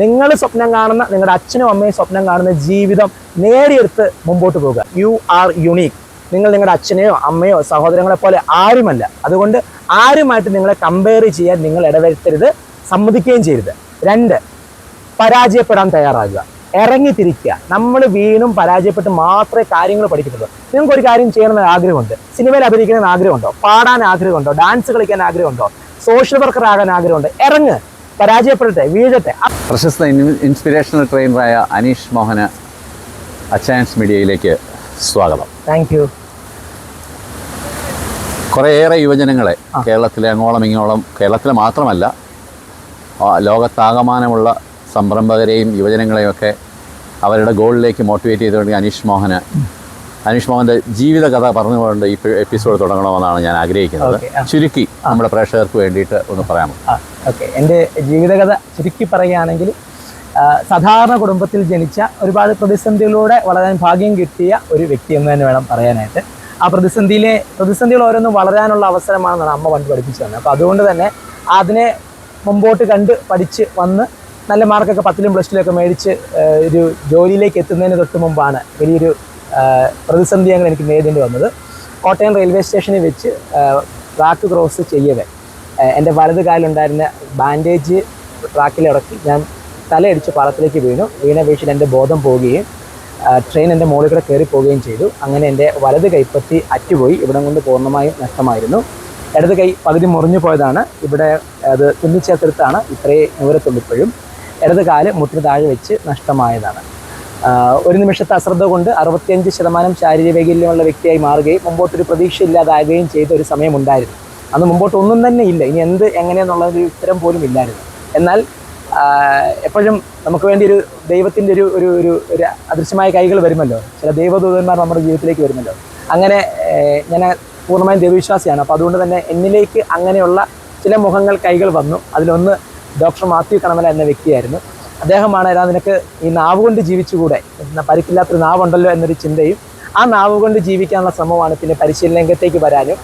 നിങ്ങൾ സ്വപ്നം കാണുന്ന നിങ്ങളുടെ അച്ഛനും അമ്മയും സ്വപ്നം കാണുന്ന ജീവിതം നേടിയെടുത്ത് മുമ്പോട്ട് പോകുക യു ആർ യുണീക്ക് നിങ്ങൾ നിങ്ങളുടെ അച്ഛനെയോ അമ്മയോ സഹോദരങ്ങളെ പോലെ ആരുമല്ല. അതുകൊണ്ട് ആരുമായിട്ട് നിങ്ങളെ കമ്പയർ ചെയ്യാൻ നിങ്ങൾ ഇടവരുത്തരുത് സമ്മതിക്കുകയും ചെയ്യരുത്. രണ്ട് പരാജയപ്പെടാൻ തയ്യാറാകുക. ഇറങ്ങി തിരിക്കുക നമ്മൾ വീണും പരാജയപ്പെട്ട് മാത്രമേ കാര്യങ്ങൾ പഠിക്കുന്നുള്ളൂ നിങ്ങൾക്ക് ഒരു കാര്യം ചെയ്യണമെന്ന് ആഗ്രഹമുണ്ട്. സിനിമയിൽ അഭിനയിക്കണമെന്ന് ആഗ്രഹമുണ്ടോ? പാടാൻ ആഗ്രഹമുണ്ടോ? ഡാൻസ് കളിക്കാൻ ആഗ്രഹമുണ്ടോ? സോഷ്യൽ വർക്കർ ആകാൻ ആഗ്രഹമുണ്ട്? ഇറങ്ങ്. പരാജയപ്പെടട്ടെ വീഴട്ടെ. പ്രശസ്ത ഇൻസ്പിറേഷണൽ ട്രെയിനറായ അനീഷ് മോഹന് അച്ചാൻസ് മീഡിയയിലേക്ക് സ്വാഗതം. താങ്ക് യു കുറേയേറെ യുവജനങ്ങളെ കേരളത്തിലെ അങ്ങോളം ഇങ്ങോളം കേരളത്തിലെ മാത്രമല്ല ലോകത്താകമാനമുള്ള സംരംഭകരെയും യുവജനങ്ങളെയും ഒക്കെ അവരുടെ ഗോളിലേക്ക് മോട്ടിവേറ്റ് ചെയ്തുകൊണ്ട് അനീഷ് മോഹന് അനീഷ് മോഹന്റെ ജീവിത കഥ പറഞ്ഞുകൊണ്ട് ഈ എപ്പിസോഡ് തുടങ്ങണമെന്നാണ് ഞാൻ ആഗ്രഹിക്കുന്നത്. ചുരുക്കി നമ്മുടെ പ്രേക്ഷകർക്ക് വേണ്ടിയിട്ട് ഒന്ന് പറയാമോ? ഓക്കെ. എന്റെ ജീവിതകഥ ചുരുക്കി പറയുകയാണെങ്കിൽ സാധാരണ കുടുംബത്തിൽ ജനിച്ച ഒരുപാട് പ്രതിസന്ധികളിലൂടെ വളരാൻ ഭാഗ്യം കിട്ടിയ ഒരു വ്യക്തി എന്ന് തന്നെ വേണം പറയാനായിട്ട്. ആ പ്രതിസന്ധിയിലെ പ്രതിസന്ധികൾ ഓരോന്നും വളരാനുള്ള അവസരമാണെന്നാണ് അമ്മ പണ്ട് പഠിപ്പിച്ചു തന്നെ അപ്പോൾ അതുകൊണ്ട് തന്നെ അതിനെ മുമ്പോട്ട് കണ്ട് പഠിച്ച് വന്ന് നല്ല മാർക്കൊക്കെ പത്തിലും പ്ലസ് ടുവിലൊക്കെ മേടിച്ച് ഒരു ജോലിയിലേക്ക് എത്തുന്നതിന് തൊട്ട് മുമ്പാണ് വലിയൊരു പ്രതിസന്ധി അങ്ങനെ എനിക്ക് നേരിടേണ്ടി വന്നത്. കോട്ടയം റെയിൽവേ സ്റ്റേഷനിൽ വെച്ച് ട്രാക്ക് ക്രോസ് ചെയ്യവേ. എന്റെ വലത് കാലിലുണ്ടായിരുന്ന ബാൻഡേജ് ട്രാക്കിൽ ഇറക്കി ഞാൻ തലയടിച്ച് പാളത്തിലേക്ക് വീണു. വീണ വീഴ്ചയിൽ എന്റെ ബോധം പോവുകയും ട്രെയിൻ എന്റെ മുകളിൽ കൂടെ കയറി പോവുകയും ചെയ്തു. അങ്ങനെ എന്റെ വലത് കൈപ്പത്തി അറ്റുപോയി. ഇവിടം കൊണ്ട് പൂർണമായും നഷ്ടമായിരുന്നു. ഇടത് കൈ പകുതി മുറിഞ്ഞു പോയതാണ്. ഇവിടെ അത് തുന്നിച്ചേർത്തെടുത്താണ്. ഇത്രയും ദൂരത്തുള്ളിപ്പോഴും. ഇടത് കാൽ മുട്ടിന് താഴെ വെച്ച് നഷ്ടമായതാണ്. ഒരു നിമിഷത്തെ അശ്രദ്ധ കൊണ്ട് അറുപത്തിയഞ്ച് ശതമാനം ശാരീരിക വൈകല്യമുള്ള വ്യക്തിയായി മാറുകയും മുമ്പോട്ടൊരു പ്രതീക്ഷ ഇല്ലാതാകുകയും ചെയ്ത ഒരു സമയമുണ്ടായിരുന്നു അന്ന് മുമ്പോട്ട് ഒന്നും തന്നെ ഇല്ല. ഇനി എന്ത് എങ്ങനെയെന്നുള്ള ഒരു ഉത്തരം പോലും ഇല്ലായിരുന്നു. എന്നാൽ എപ്പോഴും നമുക്ക് വേണ്ടി ഒരു ദൈവത്തിന്റെ ഒരു ഒരു ഒരു ഒരു അദൃശ്യമായ കൈകൾ വരുമല്ലോ. ചില ദൈവദൂതന്മാർ നമ്മുടെ ജീവിതത്തിലേക്ക് വരുമല്ലോ. അങ്ങനെ ഞാൻ പൂർണമായും ദൈവവിശ്വാസിയാണ്. അപ്പോൾ അതുകൊണ്ട് തന്നെ എന്നിലേക്ക് അങ്ങനെയുള്ള ചില മുഖങ്ങൾ കൈകൾ വന്നു. അതിലൊന്ന് ഡോക്ടർ മാത്യു കണമല എന്ന വ്യക്തിയായിരുന്നു. അദ്ദേഹമാണ് നിനക്ക് ഈ നാവ് കൊണ്ട് ജീവിച്ചുകൂടെ? പരിക്കില്ലാത്തൊരു നാവുണ്ടല്ലോ എന്നൊരു ചിന്തയും ആ നാവ് കൊണ്ട് ജീവിക്കാനുള്ള ശ്രമമാണ് പിന്നെ പരിശീലന രംഗത്തേക്ക് വരാനും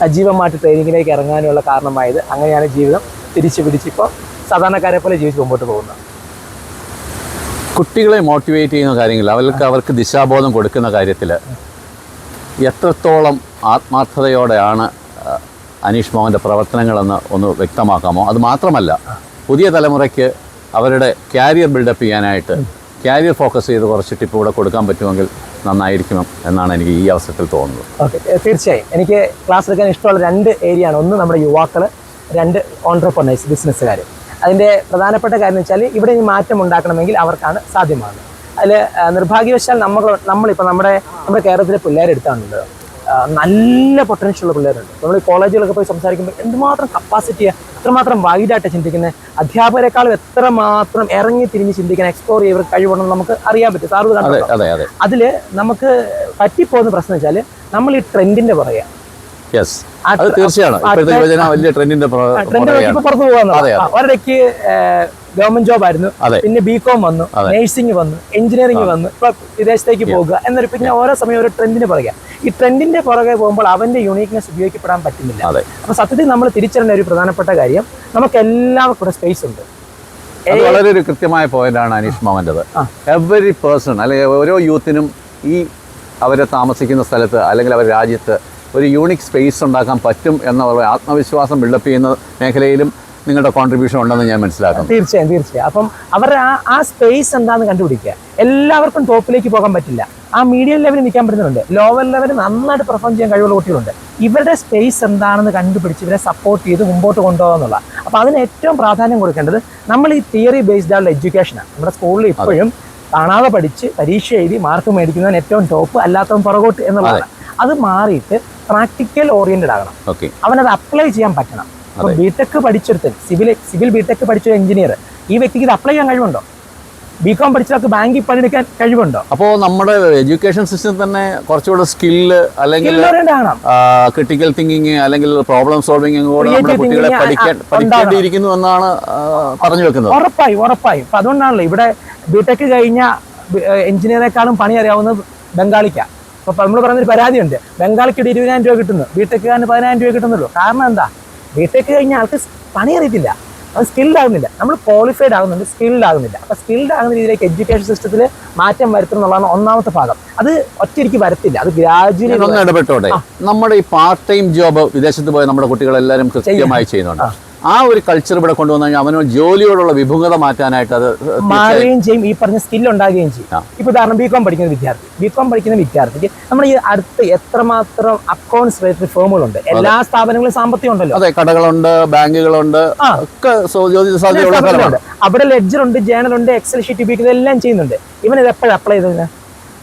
സജീവമായിട്ട് ട്രെയിനിങ്ങിലേക്ക് ഇറങ്ങാനുമുള്ള കാരണമായത് അങ്ങനെയാണ് ജീവിതം തിരിച്ചു പിടിച്ചിപ്പോൾ സാധാരണക്കാരെ പോലെ ജീവിച്ച് മുമ്പോട്ട് പോകുന്നത്. കുട്ടികളെ മോട്ടിവേറ്റ് ചെയ്യുന്ന കാര്യങ്ങൾ അവർക്ക് അവർക്ക് ദിശാബോധം കൊടുക്കുന്ന കാര്യത്തിൽ എത്രത്തോളം ആത്മാർത്ഥതയോടെയാണ് അനീഷ് മോഹന്റെ പ്രവർത്തനങ്ങളെന്ന് ഒന്ന് വ്യക്തമാക്കാമോ? അത് മാത്രമല്ല പുതിയ തലമുറയ്ക്ക് അവരുടെ ക്യാരിയർ ബിൽഡപ്പ് ചെയ്യാനായിട്ട് ക്യാരിയർ ഫോക്കസ് ചെയ്ത് കുറച്ച് ടിപ്പ് കൂടെ കൊടുക്കാൻ പറ്റുമെങ്കിൽ നന്നായിരിക്കും എന്നാണ് എനിക്ക് ഈ അവസരത്തിൽ തോന്നുന്നത്. ഓക്കെ തീർച്ചയായും. എനിക്ക് ക്ലാസ് എടുക്കാൻ ഇഷ്ടമുള്ള രണ്ട് ഏരിയ ആണ്. ഒന്ന് നമ്മുടെ യുവാക്കൾ രണ്ട് ഓൺട്രപ്രണേഴ്സ് ബിസിനസ്സുകാർ അതിന്റെ പ്രധാനപ്പെട്ട കാര്യം വെച്ചാൽ ഇവിടെ ഈ മാറ്റം ഉണ്ടാക്കണമെങ്കിൽ അവർക്കാണ് സാധ്യമാകുന്നത്. അതിൽ നിർഭാഗ്യവശാൽ നമ്മൾ നമ്മളിപ്പോൾ നമ്മുടെ നമ്മുടെ കേരളത്തിലെ പിള്ളേരെടുത്താണുള്ളത്. നല്ല പൊട്ടൻഷ്യൽ ഉള്ള പിള്ളേരുണ്ട്. നമ്മൾ ഈ കോളേജുകളൊക്കെ പോയി സംസാരിക്കുമ്പോൾ എന്തുമാത്രം കപ്പാസിറ്റിയാണ് എത്രമാത്രം വൈഡായിട്ട് ചിന്തിക്കുന്നത് അധ്യാപകരെക്കാളും എത്രമാത്രം ഇറങ്ങി തിരിഞ്ഞ് ചിന്തിക്കാൻ എക്സ്പ്ലോർ ചെയ്യവർ കഴിവുണ്ടെന്ന് നമുക്ക് അറിയാൻ പറ്റും. സാറ് അതെ അതെ അതെ. അതിൽ നമുക്ക് പറ്റിപ്പോകുന്ന പ്രശ്നം വെച്ചാൽ നമ്മൾ ഈ ട്രെൻഡിന്റെ പുറകെ യെസ് അത് തീർച്ചയാണ്. ആ ഇപ്പോഴത്തെ യുവജന വലിയ ട്രെൻഡിന്റെ പുറത്തു പോകാൻ. ഒരിടയ്ക്ക് ഗവൺമെന്റ് ജോബ് ആയിരുന്നു. പിന്നെ ബി കോം വന്നു. നഴ്സിംഗ് വന്നു എഞ്ചിനീയറിംഗ് വന്നു ഇപ്പൊ വിദേശത്തേക്ക് പോകുക എന്നൊരു പിന്നെ ഓരോ സമയം ഒരു ട്രെൻഡിന് പുറകെ. ഈ ട്രെൻഡിന്റെ പുറകെ പോകുമ്പോൾ അവന്റെ യൂണീക്നെസ് ഉപയോഗിക്കപ്പെടാൻ പറ്റുന്നില്ല. അപ്പൊ സത്യത്തിൽ നമ്മൾ തിരിച്ചറിയേണ്ട ഒരു പ്രധാനപ്പെട്ട കാര്യം നമുക്ക് എല്ലാവർക്കും ഇവിടെ സ്പേസ് ഉണ്ട്. അത് വളരെ ഒരു കൃത്യമായ പോയിന്റാണ് അനീഷ് മോഹന്റെത്. എവറി പേഴ്സൺ അല്ലെങ്കിൽ ഓരോ യൂത്തിനും ഈ അവരെ താമസിക്കുന്ന സ്ഥലത്ത് അല്ലെങ്കിൽ അവരുടെ രാജ്യത്ത് ഒരു യൂണിക് സ്പേസ് ഉണ്ടാക്കാൻ പറ്റും എന്നുള്ള ആത്മവിശ്വാസം ബിൽഡപ്പ് ചെയ്യുന്ന മേഖലയിലും നിങ്ങളുടെ കോൺട്രിബ്യൂഷൻ ഉണ്ടെന്ന് ഞാൻ മനസ്സിലാക്കുന്നു. തീർച്ചയായും തീർച്ചയായും. അപ്പം അവരുടെ ആ ആ സ്പേസ് എന്താന്ന് കണ്ടുപിടിക്കുക. എല്ലാവർക്കും ടോപ്പിലേക്ക് പോകാൻ പറ്റില്ല. ആ മീഡിയം ലെവലിൽ നിൽക്കാൻ പറ്റുന്നുണ്ട്. ലോവർ ലെവലിൽ നന്നായിട്ട് പെർഫോം ചെയ്യാൻ കഴിവുള്ള കുട്ടികളുണ്ട്. ഇവരുടെ സ്പേസ് എന്താണെന്ന് കണ്ടുപിടിച്ച് ഇവരെ സപ്പോർട്ട് ചെയ്ത് മുമ്പോട്ട് കൊണ്ടുപോകാന്നുള്ള അപ്പോൾ അതിന് ഏറ്റവും പ്രാധാന്യം കൊടുക്കേണ്ടത് നമ്മൾ ഈ തിയറി ബേസ്ഡ് ആയിട്ടുള്ള എഡ്യൂക്കേഷനാണ് നമ്മുടെ സ്കൂളിൽ ഇപ്പോഴും കാണാതെ പഠിച്ച് പരീക്ഷ എഴുതി മാർക്ക് മേടിക്കുന്നവൻ ഏറ്റവും ടോപ്പ് അല്ലാത്തവൻ പുറകോട്ട് എന്നുള്ളതാണ്. അത്. മാറിയിട്ട് പ്രാക്ടിക്കൽ ഓറിയന്റഡ് ആകണം. അവനത് അപ്ലൈ ചെയ്യാൻ പറ്റണം. ബിടെക് പഠിച്ചെടുത്ത് സിവിൽ സിവിൽ ബിടെക് പഠിച്ച എഞ്ചിനീയർ ഈ വ്യക്തിക്ക് ഇത് അപ്ലൈ ചെയ്യാൻ കഴിവുണ്ടോ? ബി കോം പഠിച്ചവർക്ക് ബാങ്കിൽ പണിയെടുക്കാൻ കഴിവുണ്ടോ? അപ്പോൾ നമ്മുടെ എഡ്യൂക്കേഷൻ സിസ്റ്റം തന്നെ കുറച്ചുകൂടെ സ്കില്ല് അല്ലെങ്കിൽ ക്രിട്ടിക്കൽ തിങ്കിങ് അല്ലെങ്കിൽ പ്രോബ്ലം സോൾവിംഗ് കൂടെ നമ്മുടെ Creative കുട്ടികളെ പഠിക്കാൻ പഠിക്കേണ്ടിയിരിക്കുന്നു എന്നാണ് പറഞ്ഞു വെക്കുന്നത്. ഉറപ്പായും ഉറപ്പായും. അപ്പൊ അതുകൊണ്ടാണല്ലോ ഇവിടെ ബിടെക് കഴിഞ്ഞ എഞ്ചിനീയറെക്കാളും പണി അറിയാവുന്നത് ബംഗാളിക്കാണ് അപ്പൊ നമ്മൾ പറഞ്ഞൊരു പരാതിയുണ്ട്. ബംഗാളിക്ക് ഇരുപതിനായിരം രൂപ കിട്ടുന്നു. ബിടെക്കാരന് പതിനായിരം രൂപ കിട്ടുന്നുള്ളൂ. കാരണം എന്താ? ബിടെക് കഴിഞ്ഞ ആൾക്ക് പണി അറിയത്തില്ല. അത് സ്കിൽഡ് ആകുന്നില്ല. നമ്മൾ ക്വാളിഫൈഡ് ആകുന്നുണ്ട് സ്കിൽഡ് ആകുന്നില്ല. അപ്പൊ സ്കിൽഡ് ആകുന്ന രീതിയിലേക്ക് എഡ്യൂക്കേഷൻ സിസ്റ്റത്തിൽ മാറ്റം വരുത്തും എന്നുള്ളതാണ് ഒന്നാമത്തെ ഭാഗം. അത് ഒറ്റയ്ക്ക് വരത്തില്ല. അത് ഗ്രാജുവലി ഇടപെട്ടോടെ. നമ്മുടെ ഈ പാർട്ട് ടൈം ജോബ് വിദേശത്ത് പോയ നമ്മുടെ കുട്ടികളെല്ലാവരും കൃത്യമായി ചെയ്യുന്നുണ്ട്. ആ ഒരു കൾച്ചർ ഇവിടെ കൊണ്ടുവന്നു കഴിഞ്ഞാൽ അവനോ ജോലിയോടുള്ള വിമുഖത മാറ്റാനായിട്ട് അത് മാറുകയും ചെയ്യും. ഈ പറഞ്ഞ സ്കിൽ ഉണ്ടാകുകയും ചെയ്യും. ഇപ്പോൾ ഇപ്പൊ ഉദാഹരണം ബി കോം പഠിക്കുന്ന വിദ്യാർത്ഥി. ബി കോം പഠിക്കുന്ന വിദ്യാർത്ഥിക്ക് നമ്മൾ ഈ അടുത്ത് എത്രമാത്രം അക്കൗണ്ട്സ് റിലേറ്റഡ് ഫേമുകളുണ്ട് എല്ലാ സ്ഥാപനങ്ങളും സാമ്പത്തികം ഉണ്ടല്ലോ. അതെ കടകളുണ്ട് ബാങ്കുകളുണ്ട് ഒക്കെ. അവിടെ ലെഡ്ജർ ഉണ്ട് ജേണൽ ഉണ്ട് എക്സൽ ഷീറ്റ് ഉപയോഗിക്കുന്നത് എല്ലാം ചെയ്യുന്നുണ്ട്. ഇവൻ ഇത് എപ്പോഴും അപ്ലൈ ചെയ്തത്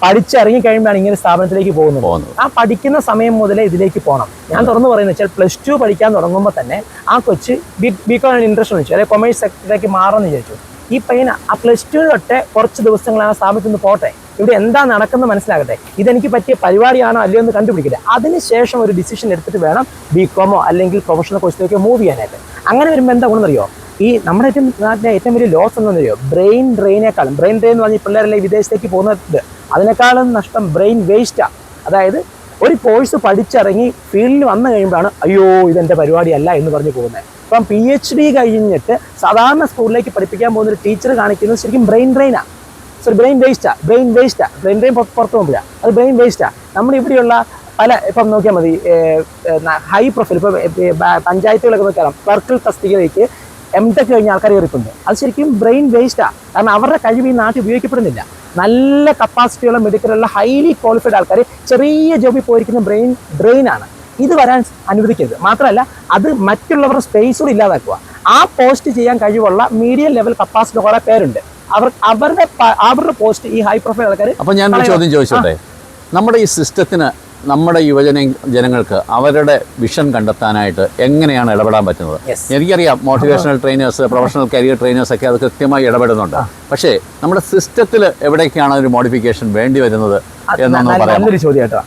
പഠിച്ചിറങ്ങി കഴിയുമ്പോഴാണ് ഇങ്ങനെ സ്ഥാപനത്തിലേക്ക് പോകുന്നത്. പോകുന്നത്. ആ പഠിക്കുന്ന സമയം മുതലേ ഇതിലേക്ക് പോകണം. ഞാൻ തുറന്നു പറയുന്നത് വെച്ചാൽ പ്ലസ് ടു പഠിക്കാൻ തുടങ്ങുമ്പോൾ തന്നെ ആ കൊച്ച് ബി ബി കോം ഇൻട്രസ്റ്റ് വെച്ചു അല്ലെങ്കിൽ കൊമേഴ്സ് സെക്ടറിലേക്ക് മാറുമെന്ന് വിചാരിച്ചു. ഈ പയ്യന് ആ പ്ലസ് ടു തൊട്ട് കുറച്ച് ദിവസങ്ങൾ ആ സ്ഥാപനത്തിൽ നിന്ന് പോട്ടെ. ഇവിടെ എന്താ നടക്കുന്നത് മനസ്സിലാകട്ടെ. ഇതെനിക്ക് പറ്റിയ പരിപാടിയാണോ അല്ലയോ എന്ന് കണ്ടുപിടിക്കട്ടെ. അതിനുശേഷം ഒരു ഡിസിഷൻ എടുത്തിട്ട് വേണം ബി കോമോ അല്ലെങ്കിൽ പ്രൊഫഷണൽ കോഴ്സിലേക്കോ മൂവ് ചെയ്യാനായിട്ട്. അങ്ങനെ വരുമ്പോൾ എന്താ ഗുണമെന്നറിയോ ഈ നമ്മുടെ ഏറ്റവും നാട്ടിലെ ഏറ്റവും വലിയ ലോസ് എന്താണെന്നറിയോ ബ്രെയിൻ ഡ്രെയിനേക്കാളും ബ്രെയിൻ ഡ്രെയിൻ എന്ന് പറഞ്ഞാൽ പിള്ളേരെല്ലാം വിദേശത്തേക്ക് പോകുന്നത്. അതിനേക്കാളും നഷ്ടം ബ്രെയിൻ വേസ്റ്റാണ് അതായത് ഒരു കോഴ്സ് പഠിച്ചിറങ്ങി ഫീൽഡിൽ വന്നു കഴിയുമ്പോഴാണ് അയ്യോ ഇതെന്റെ പരിപാടിയല്ല എന്ന് പറഞ്ഞ് പോകുന്നത്. അപ്പം പി എച്ച് ഡി കഴിഞ്ഞിട്ട് സാധാരണ സ്കൂളിലേക്ക് പഠിപ്പിക്കാൻ പോകുന്ന ഒരു ടീച്ചർ കാണിക്കുന്നത് ശരിക്കും ബ്രെയിൻ ഡ്രെയിനാണ് സോറി ബ്രെയിൻ വേസ്റ്റാ ബ്രെയിൻ വേസ്റ്റാ ബ്രെയിൻ ഡ്രെയിൻ പുറത്ത് പോകുമ്പോഴാ. അത് ബ്രെയിൻ വേസ്റ്റാ നമ്മുടെ ഇവിടെയുള്ള പല ഇപ്പം നോക്കിയാൽ മതി ഹൈ പ്രൊഫൈൽ ഇപ്പോൾ പഞ്ചായത്തുകളൊക്കെ നോക്കിയാൽ ക്ലർക്കൽ തസ്തികയിലേക്ക് എം ടെക് കഴിഞ്ഞ ആൾക്കാർ കയറിയിട്ടുണ്ട്. അത് ശരിക്കും ബ്രെയിൻ വേസ്റ്റാണ് കാരണം അവരുടെ കഴിവ് ഈ നാട്ടിൽ ഉപയോഗിക്കപ്പെടുന്നില്ല. നല്ല കപ്പാസിറ്റിയുള്ള മെഡിക്കലുള്ള ഹൈലി ക്വാളിഫൈഡ് ആൾക്കാർ ചെറിയ ജോബിൽ പോയിരിക്കുന്ന ബ്രെയിൻ ഡ്രെയിനാണ് ഇത് വരാൻ അനുവദിക്കരുത്. മാത്രമല്ല അത് മറ്റുള്ളവരുടെ സ്പേസുകൾ ഇല്ലാതാക്കുക. ആ പോസ്റ്റ് ചെയ്യാൻ കഴിവുള്ള മീഡിയം ലെവൽ കപ്പാസിറ്റി കുറെ പേരുണ്ട്. അവർ അവരുടെ അവരുടെ പോസ്റ്റ് ഈ ഹൈ പ്രൊഫൈൽ ആൾക്കാർ അപ്പോൾ ഞാൻ ചോദ്യം ചോദിച്ചോട്ടെ? നമ്മുടെ ഈ സിസ്റ്റത്തിന് നമ്മുടെ യുവജന ജനങ്ങൾക്ക് അവരുടെ വിഷൻ കണ്ടെത്താനായിട്ട് എങ്ങനെയാണ് ഇടപെടാൻ പറ്റുന്നത്? എനിക്കറിയാം motivational trainers professional career trainers ഒക്കെ അത് കൃത്യമായി ഇടപെടുന്നുണ്ട്. പക്ഷേ നമ്മുടെ സിസ്റ്റത്തിൽ എവിടേക്കാണ് ഒരു മോഡിഫിക്കേഷൻ വേണ്ടി വരുന്നത് നല്ലൊരു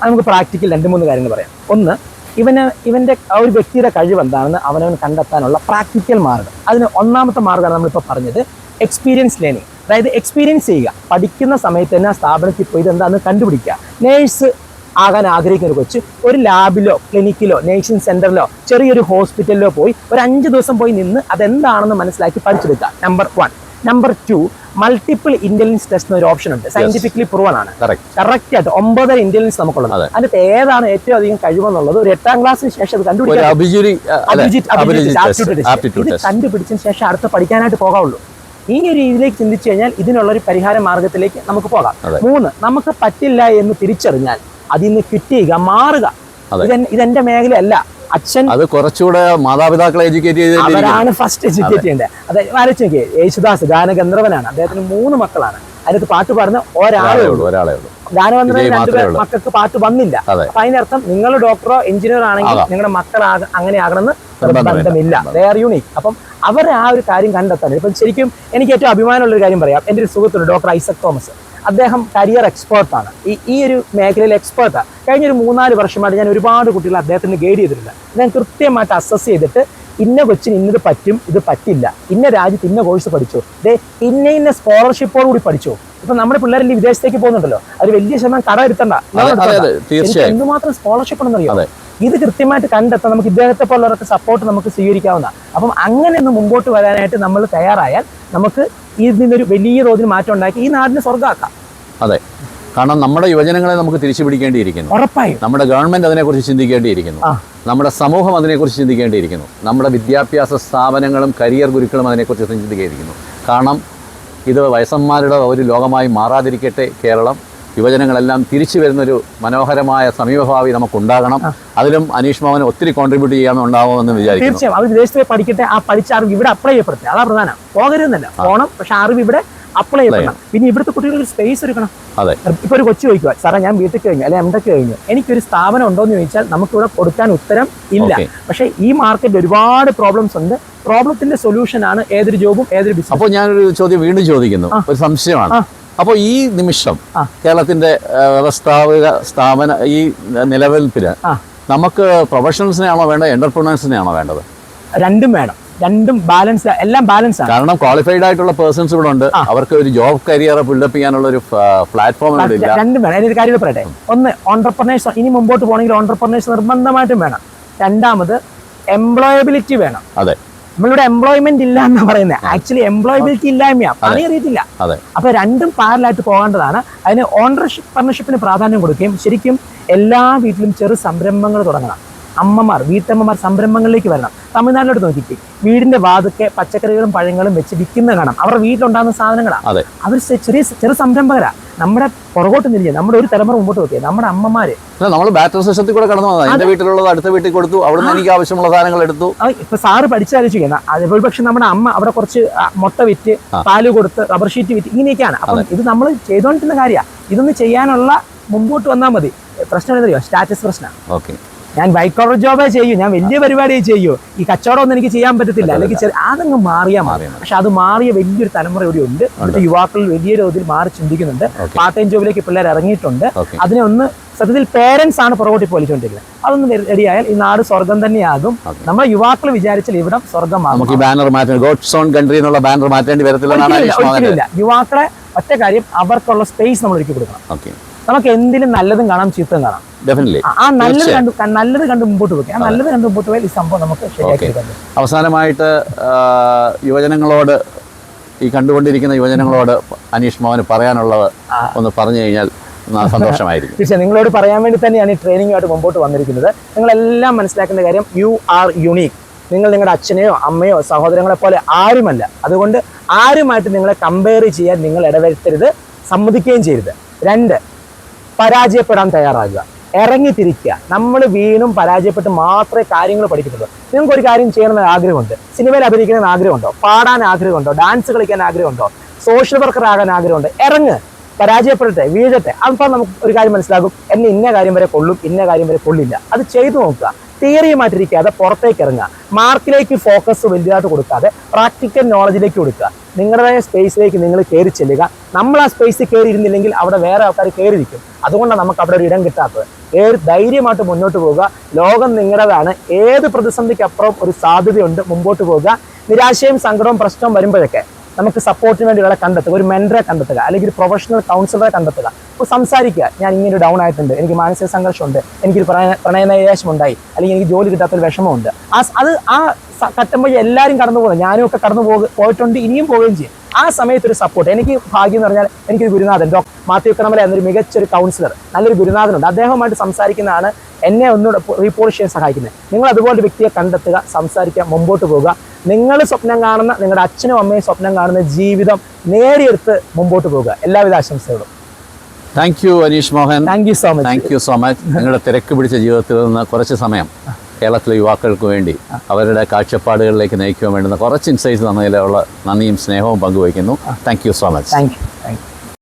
നമുക്ക് പ്രാക്ടിക്കൽ രണ്ട് മൂന്ന് കാര്യങ്ങൾ പറയാം. ഒന്ന് ഇവന് ഇവന്റെ ആ ഒരു വ്യക്തിയുടെ കഴിവ് എന്താണെന്ന് അവനവൻ കണ്ടെത്താനുള്ള പ്രാക്ടിക്കൽ മാർഗം. അതിന് ഒന്നാമത്തെ മാർഗമാണ് നമ്മളിപ്പോൾ പറഞ്ഞത് എക്സ്പീരിയൻസ് ലേണിംഗ് അതായത് എക്സ്പീരിയൻസ് ചെയ്യുക. പഠിക്കുന്ന സമയത്ത് തന്നെ ആ സ്ഥാപനത്തിൽ പോയി ഇതെന്താണെന്ന് കണ്ടുപിടിക്കുക. നേഴ്സ് ആകാൻ ആഗ്രഹിക്കുന്ന ഒരു കൊച്ച്. ഒരു ലാബിലോ ക്ലിനിക്കിലോ നേഴ്സിംഗ് സെന്ററിലോ ചെറിയൊരു ഹോസ്പിറ്റലിലോ പോയി ഒരു അഞ്ച് ദിവസം പോയി നിന്ന് അതെന്താണെന്ന് മനസ്സിലാക്കി പഠിച്ചെടുക്കുക. Number one number two multiple intelligence test എന്നൊരു ഓപ്ഷൻ ഉണ്ട്. സയന്റിഫിക്കലി പ്രൂവൺ ആണ്. കറക്റ്റ് ആയിട്ട് ഒമ്പതര ഇന്റലിജൻസ് നമുക്കുള്ളത്. അതിന്റെ അതിനകത്ത് ഏതാണ് ഏറ്റവും അധികം കഴിവെന്നുള്ളത് ഒരു എട്ടാം ക്ലാസ്സിന് ശേഷം അത് ഇത് കണ്ടുപിടിച്ചതിന് ശേഷം അടുത്ത് പഠിക്കാനായിട്ട് പോകാവുള്ളൂ. ഈ ഒരു രീതിയിലേക്ക് ചിന്തിച്ചു കഴിഞ്ഞാൽ ഇതിനുള്ള ഒരു പരിഹാര മാർഗത്തിലേക്ക് നമുക്ക് പോകാം. മൂന്ന് നമുക്ക് പറ്റില്ല എന്ന് തിരിച്ചറിഞ്ഞാൽ അതിൽ നിന്ന് കിട്ടിയുക മാറുക. ഇതെന്റെ മേഖലയല്ല. അച്ഛൻ അത് കുറച്ചുകൂടെ മാതാപിതാക്കളെ എഡ്യൂക്കേറ്റ് ചെയ്ത് അവരാണ് ഫസ്റ്റ് എഡ്യൂക്കേറ്റ് ചെയ്യേണ്ടത്. അതായത് ആലോചിച്ച് നോക്കിയേ. യേശുദാസ് ഗാനഗന്ധർവനാണ്. അദ്ദേഹത്തിന് മൂന്ന് മക്കളാണ്. അതിനകത്ത് പാട്ട് പാടുന്ന ഒരാളേ ഉള്ളൂ. ഒരാളെ ഉള്ളൂ. ഗാനഗന്ധർവൻ രണ്ടുപേർ മക്കൾക്ക് പാട്ട് വന്നില്ല. അപ്പൊ അതിനർത്ഥം നിങ്ങൾ ഡോക്ടറോ എഞ്ചിനീയർ ആണെങ്കിൽ നിങ്ങളുടെ മക്കൾ അങ്ങനെ ആകണമെന്ന് നിർബന്ധമില്ല. വേർ യൂണിക് അപ്പം അവർ ആ ഒരു കാര്യം കണ്ടെത്താൻ. ഇപ്പം ശരിക്കും എനിക്ക് ഏറ്റവും അഭിമാനമുള്ള ഒരു കാര്യം പറയാം. എന്റെ ഒരു സുഹൃത്തുണ്ട് ഡോക്ടർ ഐസക് തോമസ്. അദ്ദേഹം കരിയർ എക്സ്പേർട്ടാണ് ഈ ഈ ഒരു മേഖലയിൽ എക്സ്പേർട്ടാണ് കഴിഞ്ഞ ഒരു മൂന്നാൽ വർഷമായിട്ട് ഞാൻ ഒരുപാട് കുട്ടികളെ അദ്ദേഹത്തിന് ഗൈഡ് ചെയ്തിട്ടുണ്ട്. ഞാൻ കൃത്യമായിട്ട് അസസ് ചെയ്തിട്ട് ഇന്ന കൊച്ചിന് ഇന്നത് പറ്റും ഇത് പറ്റില്ല. ഇന്ന രാജ്യത്ത് ഇന്ന കോഴ്സ് പഠിച്ചു. ദേ ഇന്ന ഇന്ന സ്കോളർഷിപ്പോട് കൂടി പഠിച്ചു. ഇപ്പൊ നമ്മുടെ പിള്ളേരെ വിദേശത്തേക്ക് പോകുന്നുണ്ടല്ലോ? അത് വലിയ ശതമാനം കട എടുത്തണ്ട എന്തുമാത്രം സ്കോളർഷിപ്പ് ഉണ്ടെന്നറിയാം. ഇത് കൃത്യമായിട്ട് കണ്ടെത്താൻ നമുക്ക് ഇദ്ദേഹത്തെ പോലുള്ളവർക്ക് സപ്പോർട്ട് നമുക്ക് സ്വീകരിക്കാവുന്ന അപ്പം അങ്ങനെ ഒന്ന് മുമ്പോട്ട് വരാനായിട്ട് നമ്മൾ തയ്യാറായാൽ നമുക്ക് ഇതിൽ നിന്നൊരു വലിയ തോതിൽ മാറ്റം ഉണ്ടാക്കി ഈ നാടിനെ സ്വർഗമാക്കാം. അതെ. കാരണം നമ്മുടെ യുവജനങ്ങളെ നമുക്ക് തിരിച്ചു പിടിക്കേണ്ടിയിരിക്കുന്നു. ഉറപ്പായും. നമ്മുടെ ഗവൺമെന്റ് അതിനെക്കുറിച്ച് ചിന്തിക്കേണ്ടിയിരിക്കുന്നു. നമ്മുടെ സമൂഹം അതിനെക്കുറിച്ച് ചിന്തിക്കേണ്ടിയിരിക്കുന്നു. നമ്മുടെ വിദ്യാഭ്യാസ സ്ഥാപനങ്ങളും കരിയർ ഗുരുക്കളും അതിനെക്കുറിച്ച് ചിന്തിക്കേണ്ടിയിരിക്കുന്നു. കാരണം ഇത് വയസ്സന്മാരുടെ ഒരു ലോകമായി മാറാതിരിക്കട്ടെ കേരളം. യുവജനങ്ങളെല്ലാം തിരിച്ചു വരുന്നൊരു മനോഹരമായ സമീപഭാവി നമുക്കുണ്ടാകണം. അതിലും അനീഷ് മോഹൻ ഒത്തിരി കോൺട്രിബ്യൂട്ട് ചെയ്യാമെന്നുണ്ടാവുമെന്ന് വിചാരിക്കും തീർച്ചയായും. അവർ വിദേശത്ത് പഠിക്കട്ടെ ആ പഠിച്ച അറിവ് ഇവിടെ അപ്ലൈ ചെയ്യപ്പെടട്ടെ. അതാ പ്രധാനം. പോകരുതെന്നല്ല. പോകണം പക്ഷെ അറിവ് ഇവിടെ അപ്ലൈ ചെയ്യണം. പിന്നെ ഇവിടുത്തെ കുട്ടികൾക്ക് ഒരു സ്പേസ് എടുക്കണം അതെ. ഇപ്പൊ ഒരു കൊച്ചു ചോദിക്കുക സാറേ ഞാൻ വീട്ടിൽ കഴിഞ്ഞു അല്ലെ എന്തൊക്കെ കഴിഞ്ഞു? എനിക്കൊരു സ്ഥാപനം ഉണ്ടോ എന്ന് ചോദിച്ചാൽ നമുക്കിവിടെ കൊടുക്കാൻ ഉത്തരം ഇല്ല. പക്ഷെ ഈ മാർക്കറ്റിൽ ഒരുപാട് പ്രോബ്ലംസ് ഉണ്ട്. പ്രോബ്ലത്തിന്റെ സൊല്യൂഷൻ ആണ് ഏതൊരു ജോബും ഏതൊരു ബിസിനസ് അപ്പോൾ ഞാനൊരു ചോദ്യം വീണ്ടും ചോദിക്കുന്നു. ഒരു സംശയമാണ്. അപ്പോൾ ഈ നിമിഷം കേരളത്തിന്റെ വ്യവസ്ഥാപിക സ്ഥാപന ഈ നിലനിൽപ്പിന്. നമുക്ക് പ്രൊഫഷണൽസിനെയാണോ വേണ്ടത് എന്റർപ്രണേഴ്സിനെയാണോ വേണ്ടത്? രണ്ടും വേണം. രണ്ടും ബാലൻസ് എല്ലാം ബാലൻസ് ആണ്. കാരണം ക്വാളിഫൈഡ് ആയിട്ടുള്ള പേഴ്സൺസ് ഇവിടെ ഉണ്ട്. അവർക്ക് ഒരു ജോബ് കരിയർ ബിൽഡപ്പ് ചെയ്യാനുള്ള ഒരു പ്ലാറ്റ്ഫോം ഇവിടെ ഇല്ല. രണ്ടും വേണം. ഒരു കാര്യം പറയട്ടെ. ഒന്ന് ഓൺടർപ്രണേഴ്സ് ഇനി മുമ്പോട്ട് പോകണമെങ്കിൽ ഓൺടർപ്രണേഴ്സ് നിർബന്ധമായിട്ടും വേണം. രണ്ടാമത് എംപ്ലോയബിലിറ്റി വേണം. അതെ. നമ്മളിവിടെ എംപ്ലോയ്മെന്റ് ഇല്ല എന്ന് പറയുന്നത് ആക്ച്വലി എംപ്ലോയബിലിറ്റി ഇല്ലായ്മയാ. പണി അറിയത്തില്ല. അപ്പൊ രണ്ടും പാരലായിട്ട് പോകേണ്ടതാണ്. അതിന് ഓണർഷിപ്പ് പാർട്ണർഷിപ്പിന് പ്രാധാന്യം കൊടുക്കുകയും ശരിക്കും എല്ലാ വീട്ടിലും ചെറു സംരംഭങ്ങൾ തുടങ്ങണം. അമ്മമാർ വീട്ടമ്മമാർ സംരംഭങ്ങളിലേക്ക് വരണം. തമിഴ്നാട്ടിലോട്ട് നോക്കിയിട്ട് വീടിന്റെ വാതുക്കെ പച്ചക്കറികളും പഴങ്ങളും വെച്ച് വിൽക്കുന്ന കാണാം. അവരുടെ വീട്ടിലുണ്ടാകുന്ന സാധനങ്ങളാണ് അവർ ചെറിയ ചെറു സംരംഭകരാ. നമ്മുടെ പുറകോട്ട് തിരിഞ്ഞ് നമ്മുടെ ഒരു തലമുറ മുമ്പോട്ട് നോക്കിയത് നമ്മുടെ അമ്മമാര്. നമ്മൾ ബാറ്റർ സിസ്റ്റത്തിൽ കൂടെ കടന്നു വന്നതാണ് എന്റെ വീട്ടിലുള്ളത് അടുത്ത വീട്ടിൽ കൊടുത്തു. എനിക്ക് ആവശ്യമുള്ള സാധനങ്ങൾ എടുത്തു. ഇപ്പൊ സാറ് പഠിച്ചാലോചിക്കുന്ന അതുപോലെ പക്ഷെ നമ്മുടെ അമ്മ അവിടെ കുറച്ച് മുട്ട വിറ്റ് പാൽ കൊടുത്ത് റബ്ബർ ഷീറ്റ് വിറ്റ് ഇങ്ങനെയൊക്കെയാണ്. അപ്പം ഇത് നമ്മൾ ചെയ്തുകൊണ്ടിരുന്ന കാര്യമാണ് ഇതൊന്ന് ചെയ്യാനുള്ള മുമ്പോട്ട് വന്നാൽ മതി. പ്രശ്നം എന്തറിയോ സ്റ്റാറ്റസ് പ്രശ്നം. ഓക്കെ. ഞാൻ വൈറ്റ് കോളർ ജോബേ ചെയ്യൂ. ഞാൻ വലിയ പരിപാടിയെ ചെയ്യൂ. ഈ കച്ചവടം ഒന്നും എനിക്ക് ചെയ്യാൻ പറ്റത്തില്ല. അല്ലെങ്കിൽ അതങ്ങ് മാറിയാൽ മാറി പക്ഷെ അത് മാറിയ വലിയൊരു തലമുറ ഇവിടെ ഉണ്ട്. ഇവിടുത്തെ യുവാക്കൾ വലിയ തോതിൽ മാറി ചിന്തിക്കുന്നുണ്ട്. പാർട്ട് ടൈം ജോബിലേക്ക് പിള്ളേർ ഇറങ്ങിയിട്ടുണ്ട്. അതിനെ ഒന്ന് സത്യത്തിൽ പേരൻസ് ആണ് പുറകോട്ടി പോലിച്ചുകൊണ്ടിരിക്കുന്നത് അതൊന്ന് റെഡിയായാൽ ഈ നാട് സ്വർഗം തന്നെയാകും. നമ്മൾ നമ്മുടെ യുവാക്കൾ വിചാരിച്ചാൽ ഇവിടം സ്വർഗമാകും. ബാനർ മാറ്റണം. ഗോഡ്സ് ഓൺ കൺട്രി എന്നുള്ള ബാനർ മാറ്റേണ്ടി യുവാക്കളെ ഒറ്റ കാര്യം അവർക്കുള്ള സ്പേസ് നമ്മൾ ഒരുക്കി കൊടുക്കണം നമുക്ക് എന്തിനും നല്ലതും കാണാം ചീത്തയും കാണാം. ആ- നല്ലത് കണ്ടു നല്ലത് കണ്ട് മുമ്പോട്ട് പോയി ആ നല്ലത് കണ്ട് മുമ്പോട്ട് പോയാൽ ഈ സംഭവം നമുക്ക് ശരിയാക്കി അവസാനമായിട്ട് യുവജനങ്ങളോട് ഈ കണ്ടുകൊണ്ടിരിക്കുന്ന യുവജനങ്ങളോട് അനീഷ് മോഹന് പറയാനുള്ളത് ഒന്ന് പറഞ്ഞു കഴിഞ്ഞാൽ സന്തോഷമായിരിക്കും. തീർച്ചയായും. നിങ്ങളോട് പറയാൻ വേണ്ടി തന്നെയാണ് ഈ ട്രെയിനിങ്ങുമായിട്ട് മുമ്പോട്ട് വന്നിരിക്കുന്നത്. നിങ്ങളെല്ലാം മനസ്സിലാക്കേണ്ട കാര്യം യു ആർ യുണീക്ക് നിങ്ങൾ നിങ്ങളുടെ അച്ഛനെയോ അമ്മയോ സഹോദരങ്ങളെ പോലെ ആരുമല്ല. അതുകൊണ്ട് ആരുമായിട്ട് നിങ്ങളെ കമ്പയർ ചെയ്യാൻ നിങ്ങൾ ഇടവരുത്തരുത് സമ്മതിക്കുകയും ചെയ്യരുത്. രണ്ട് പരാജയപ്പെടാൻ തയ്യാറാകുക. ഇറങ്ങി തിരിക്കുക നമ്മൾ വീണും പരാജയപ്പെട്ട് മാത്രമേ കാര്യങ്ങൾ പഠിക്കുന്നുള്ളൂ നിങ്ങൾക്ക് ഒരു കാര്യം ചെയ്യണമെന്ന് ആഗ്രഹമുണ്ട്. സിനിമയിൽ അഭിനയിക്കണമെന്ന് ആഗ്രഹമുണ്ടോ? പാടാൻ ആഗ്രഹമുണ്ടോ? ഡാൻസ് കളിക്കാൻ ആഗ്രഹമുണ്ടോ? സോഷ്യൽ വർക്കർ ആകാൻ ആഗ്രഹമുണ്ട്. ഇറങ്ങ്. പരാജയപ്പെടട്ടെ വീഴട്ടെ. അപ്പം നമുക്ക് ഒരു കാര്യം മനസ്സിലാകും. എന്നെ ഇന്ന കാര്യം വരെ കൊള്ളും ഇന്ന കാര്യം വരെ കൊള്ളില്ല. അത് ചെയ്തു നോക്കുക. തിയറിയുമായിട്ടിരിക്കാതെ പുറത്തേക്ക് ഇറങ്ങുക. മാർക്കിലേക്ക് ഫോക്കസ് വലുതായിട്ട് കൊടുക്കാതെ പ്രാക്ടിക്കൽ നോളജിലേക്ക് കൊടുക്കുക. നിങ്ങളുടേതായ സ്പേസിലേക്ക് നിങ്ങൾ കയറി ചെല്ലുക. നമ്മൾ ആ സ്പേസിൽ കയറി ഇരുന്നില്ലെങ്കിൽ അവിടെ വേറെ ആൾക്കാർ കയറിയിരിക്കും. അതുകൊണ്ടാണ് നമുക്ക് അവിടെ ഒരു ഇടം കിട്ടാത്തത്. ഏത് ധൈര്യമായിട്ട് മുന്നോട്ട് പോവുക ലോകം നിങ്ങളുടേതാണ്. ഏത് പ്രതിസന്ധിക്കപ്പുറം ഒരു സാധ്യതയുണ്ട് മുമ്പോട്ട് പോവുക നിരാശയും സങ്കടവും പ്രശ്നവും വരുമ്പോഴൊക്കെ നമുക്ക് സപ്പോർട്ടിന് വേണ്ടി ഒരാളെ കണ്ടെത്തുക ഒരു മെന്ററെ കണ്ടെത്തുക അല്ലെങ്കിൽ ഒരു പ്രൊഫഷണൽ കൗൺസിലറെ കണ്ടെത്തുക. അപ്പോൾ സംസാരിക്കുക. ഞാൻ ഇങ്ങനെ ഡൗൺ ആയിട്ടുണ്ട്. എനിക്ക് മാനസിക സംഘർഷമുണ്ട്. എനിക്കൊരു പ്രണയ പ്രണയനൈരാശ്യം ഉണ്ടായി അല്ലെങ്കിൽ എനിക്ക് ജോലി കിട്ടാത്തൊരു വിഷമമുണ്ട്. ആ അത് ആ വഴി എല്ലാവരും കടന്നു പോകുന്നത് ഞാനും ഒക്കെ കടന്നു പോയിട്ടുണ്ട്. ഇനിയും പോവുകയും ചെയ്യും. ആ സമയത്ത് ഒരു സപ്പോർട്ട് എനിക്ക് ഭാഗ്യം എന്ന് പറഞ്ഞാൽ എനിക്കൊരു ഗുരുനാഥൻ. ഡോക്ടർ മാത്യു കണമല എന്നൊരു മികച്ചൊരു കൗൺസിലർ നല്ലൊരു ഗുരുനാഥനുണ്ട്. അദ്ദേഹവുമായിട്ട് സംസാരിക്കുന്നതാണ് എന്നെ ഒന്നുകൂടെ റീപോളിഷ് ചെയ്യാൻ സഹായിക്കുന്നത്. നിങ്ങൾ അതുപോലെ വ്യക്തിയെ കണ്ടെത്തുക സംസാരിക്കുക മുമ്പോട്ട് പോകുക നിങ്ങൾ സ്വപ്നം കാണുന്ന നിങ്ങളുടെ അച്ഛനും അമ്മയും സ്വപ്നം കാണുന്ന ജീവിതം നേടിയെടുത്ത് മുമ്പോട്ട് പോകുക എല്ലാവിധ ആശംസകളും. Thank you Anish Mohan thank you so much thank you so much നിങ്ങളുടെ തിരക്ക് പിടിച്ച ജീവിതത്തിൽ നിന്ന് കുറച്ച് സമയം കേരളത്തിലെ യുവാക്കൾക്ക് വേണ്ടി അവരുടെ കാഴ്ചപ്പാടുകളിലേക്ക് നയിക്കുവാൻ വേണ്ടുന്ന കുറച്ച് ഇൻസൈറ്റ്സ് തന്നതിലുള്ള നന്ദിയും സ്നേഹവും പങ്കുവയ്ക്കുന്നു. Thank you so much thank you thank you